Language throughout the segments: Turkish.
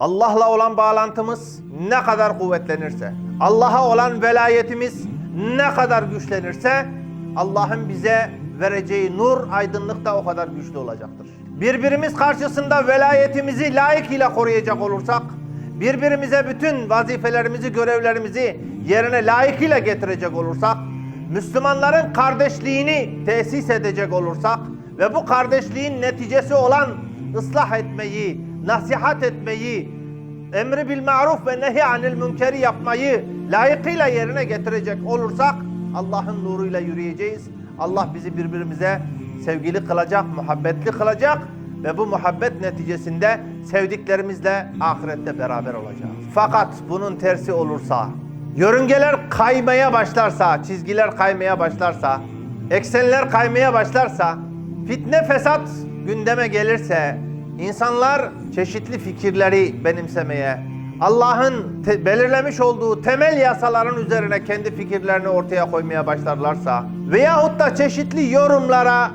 Allah'la olan bağlantımız ne kadar kuvvetlenirse, Allah'a olan velayetimiz ne kadar güçlenirse Allah'ın bize vereceği nur, aydınlık da o kadar güçlü olacaktır. Birbirimiz karşısında velayetimizi layıkıyla koruyacak olursak, birbirimize bütün vazifelerimizi, görevlerimizi yerine layıkıyla getirecek olursak, Müslümanların kardeşliğini tesis edecek olursak ve bu kardeşliğin neticesi olan ıslah etmeyi, nasihat etmeyi, emri bil maruf ve nehi anil münkeri yapmayı layıkıyla yerine getirecek olursak Allah'ın nuruyla yürüyeceğiz. Allah bizi birbirimize sevgili kılacak, muhabbetli kılacak ve bu muhabbet neticesinde sevdiklerimizle ahirette beraber olacağız. Fakat bunun tersi olursa, yörüngeler kaymaya başlarsa, çizgiler kaymaya başlarsa, eksenler kaymaya başlarsa, fitne fesat gündeme gelirse, insanlar çeşitli fikirleri benimsemeye, Allah'ın belirlemiş olduğu temel yasaların üzerine kendi fikirlerini ortaya koymaya başlarlarsa veyahut da çeşitli yorumlara,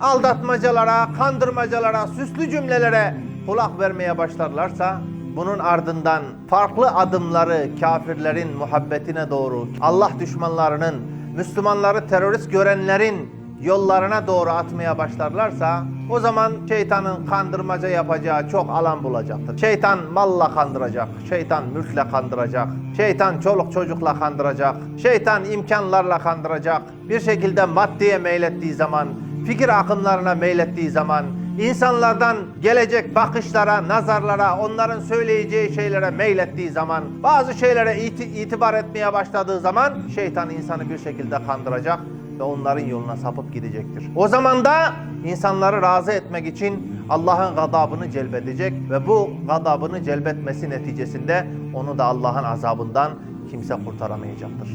aldatmacalara, kandırmacalara, süslü cümlelere kulak vermeye başlarlarsa bunun ardından farklı adımları kafirlerin muhabbetine doğru, Allah düşmanlarının, Müslümanları terörist görenlerin yollarına doğru atmaya başlarlarsa o zaman şeytanın kandırmaca yapacağı çok alan bulacaktır. Şeytan malla kandıracak, şeytan mülkle kandıracak, şeytan çoluk çocukla kandıracak, şeytan imkanlarla kandıracak. Bir şekilde maddeye meylettiği zaman, fikir akımlarına meylettiği zaman, insanlardan gelecek bakışlara, nazarlara, onların söyleyeceği şeylere meylettiği zaman, bazı şeylere iti- itibar etmeye başladığı zaman şeytan insanı bir şekilde kandıracak ve onların yoluna sapıp gidecektir. O zaman da insanları razı etmek için Allah'ın gadabını celbedecek ve bu gadabını celbetmesi neticesinde onu da Allah'ın azabından kimse kurtaramayacaktır.